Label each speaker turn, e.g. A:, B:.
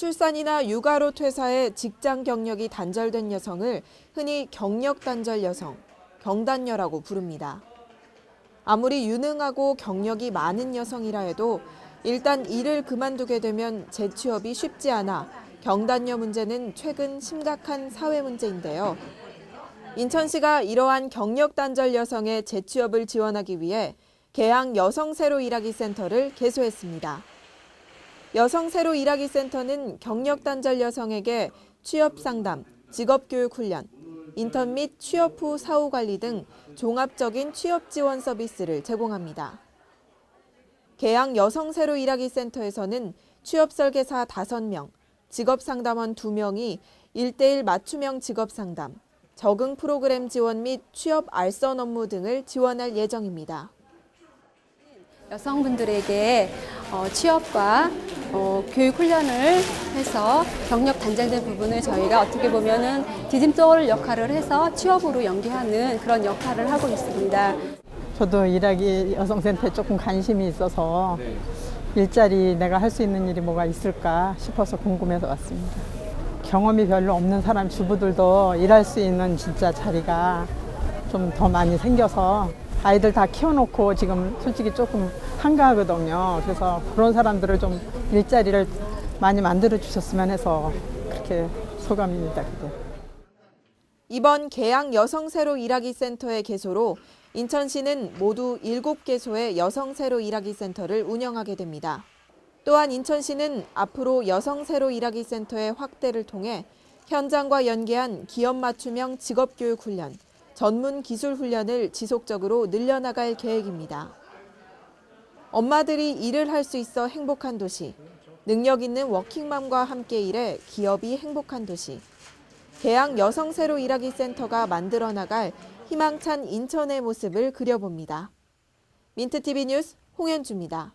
A: 출산이나 육아로 퇴사해 직장 경력이 단절된 여성을 흔히 경력 단절 여성, 경단녀라고 부릅니다. 아무리 유능하고 경력이 많은 여성이라 해도 일단 일을 그만두게 되면 재취업이 쉽지 않아 경단녀 문제는 최근 심각한 사회 문제인데요. 인천시가 이러한 경력 단절 여성의 재취업을 지원하기 위해 개항 여성 새로 일하기 센터를 개소했습니다. 여성 새로 일하기 센터는 경력 단절 여성에게 취업 상담, 직업 교육 훈련, 인턴 및 취업 후 사후 관리 등 종합적인 취업 지원 서비스를 제공합니다. 개항 여성 새로 일하기 센터에서는 취업 설계사 5명, 직업 상담원 2명이 1대1 맞춤형 직업 상담, 적응 프로그램 지원 및 취업 알선 업무 등을 지원할 예정입니다.
B: 여성분들에게 어, 취업과 어, 교육 훈련을 해서 경력 단절된 부분을 저희가 어떻게 보면은 디딤돌 역할을 해서 취업으로 연계하는 그런 역할을 하고 있습니다.
C: 저도 일하기 여성센터에 조금 관심이 있어서 일자리 내가 할 수 있는 일이 뭐가 있을까 싶어서 궁금해서 왔습니다. 경험이 별로 없는 사람 주부들도 일할 수 있는 진짜 자리가 좀 더 많이 생겨서 아이들 다 키워놓고 지금 솔직히 조금 한가하거든요. 그래서 그런 사람들을 좀 일자리를 많이 만들어 주셨으면 해서 그렇게 소감입니다. 그게.
A: 이번 개항 여성 새로 일하기 센터의 개소로 인천시는 모두 7개소의 여성 새로 일하기 센터를 운영하게 됩니다. 또한 인천시는 앞으로 여성 새로 일하기 센터의 확대를 통해 현장과 연계한 기업 맞춤형 직업 교육 훈련, 전문 기술 훈련을 지속적으로 늘려나갈 계획입니다. 엄마들이 일을 할 수 있어 행복한 도시, 능력 있는 워킹맘과 함께 일해 기업이 행복한 도시. 개항 여성 새로 일하기 센터가 만들어 나갈 희망찬 인천의 모습을 그려봅니다. 민트TV 뉴스 홍현주입니다.